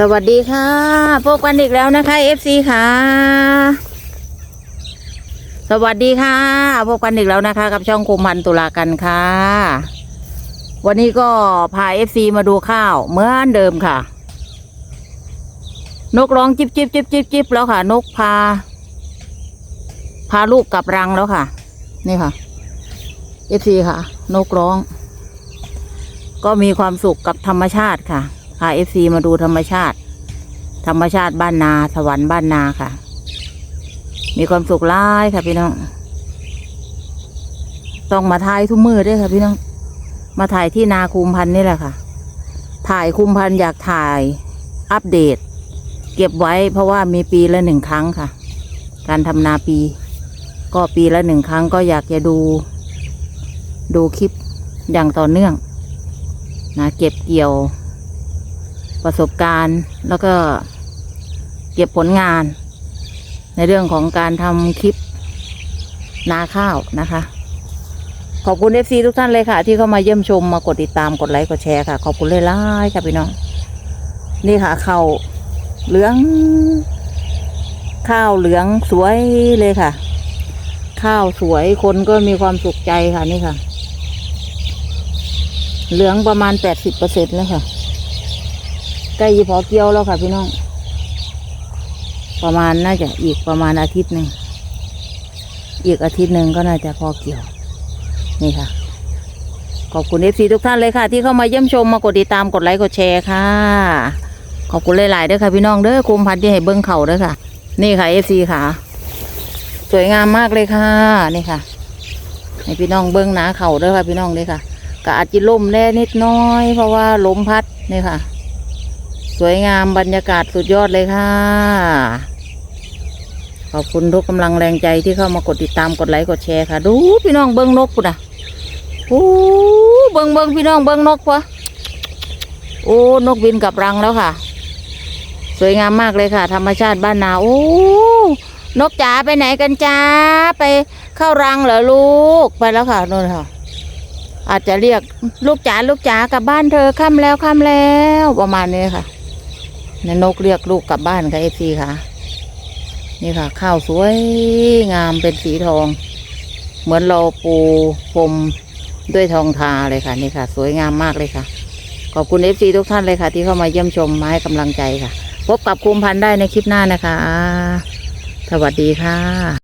สวัสดีค่ะพบกันอีกแล้วนะคะ FC ค่ะ สวัสดีค่ะพบกันอีกแล้วนะคะ กับช่องคุมพันตุลากันค่ะ วันนี้ก็พา FC มาดูข้าวเหมือนเดิมค่ะ นกร้องจิบจิบจิบจิบจิบแล้วค่ะ นกพา พาลูกกลับรังแล้วค่ะ นี่ค่ะ FC ค่ะ นกร้อง ก็มีความสุขกับธรรมชาติค่ะ พาเอฟซีมาดูธรรมชาติ ธรรมชาติบ้านนา สวรรค์บ้านนาค่ะ มีความสุขร้ายค่ะพี่น้อง ต้องมาถ่ายทุกมือด้วยค่ะพี่น้อง มาถ่ายที่นาคุมพันธ์นี่แหละค่ะ ถ่ายคุมพันธ์อยากถ่ายอัปเดต เก็บไว้เพราะว่ามีปีละหนึ่งครั้งค่ะ การทำนาปี ก็ปีละหนึ่งครั้งก็อยากจะดู ดูคลิปอย่างต่อเนื่องนะเก็บเกี่ยว ประสบการณ์ แล้วก็เก็บผลงาน ในเรื่องของการทำคลิปนาข้าวนะคะ ขอบคุณเอฟซีทุกท่านเลยค่ะ ที่เข้ามาเยี่ยมชมมากดติดตามกดไลค์กดแชร์ค่ะ ขอบคุณเลยล่ายค่ะพี่น้อง นี่ค่ะข้าวเหลือง ข้าวเหลืองสวยเลยค่ะ ข้าวสวยคนก็มีความสุขใจค่ะนี่ค่ะ เหลืองประมาณแปดสิบเปอร์เซ็นต์แล้วค่ะ ใกล้จะพอเกี่ยวแล้วค่ะพี่น้อง ประมาณน่าจะอีกประมาณอาทิตย์หนึ่ง อีกอาทิตย์หนึ่งก็น่าจะพอเกี่ยว นี่ค่ะ ขอบคุณเอฟซีทุกท่านเลยค่ะ ที่เข้ามาเยี่ยมชมมากดติดตามกดไลค์กดแชร์ค่ะ ขอบคุณหลายๆเด้อค่ะพี่น้องเด้อคุมพันที่ให้เบิ้งเข่าเด้อค่ะ นี่ค่ะเอฟซีค่ะ สวยงามมากเลยค่ะนี่ค่ะให้พี่น้องเบิ้งหนาเข่าด้อค่ะพี่น้องเด้อค่ะก็อาจจะล่มแน่นิดน้อย เพราะว่าลมพัดนี่ค่ะ สวยงามบรรยากาศสุดยอดเลยค่ะ ขอบคุณทุกกำลังแรงใจที่เข้ามากดติดตามกดไลค์กดแชร์ค่ะ ดูพี่น้องเบิ้งนกปุ่นอะโอ้เบิ้งเบิ้งพี่น้องเบิ้งนกปะโอ้นกบินกลับรังแล้วค่ะ สวยงามมากเลยค่ะ ธรรมชาติบ้านนาโอ้นกจ๋าไปไหนกันจ้าไปเข้ารังเหรอลูกไปแล้วค่ะนู่นค่ะ อาจจะเรียกลูกจ๋าลูกจ๋ากลับบ้านเธอค่ำแล้วค่ำแล้วประมาณนี้ค่ะ นนกเรียกลูกกลับบ้านค่ะเอฟซีค่ะ นี่ค่ะ ข้าวสวยงามเป็นสีทอง เหมือนเราปูพรมด้วยทองทาเลยค่ะ นี่ค่ะ สวยงามมากเลยค่ะ ขอบคุณเอฟซีทุกท่านเลยค่ะ ที่เข้ามาเยี่ยมชมมาให้กำลังใจค่ะ พบกับคุมพันธ์ได้ในคลิปหน้านะคะ สวัสดีค่ะ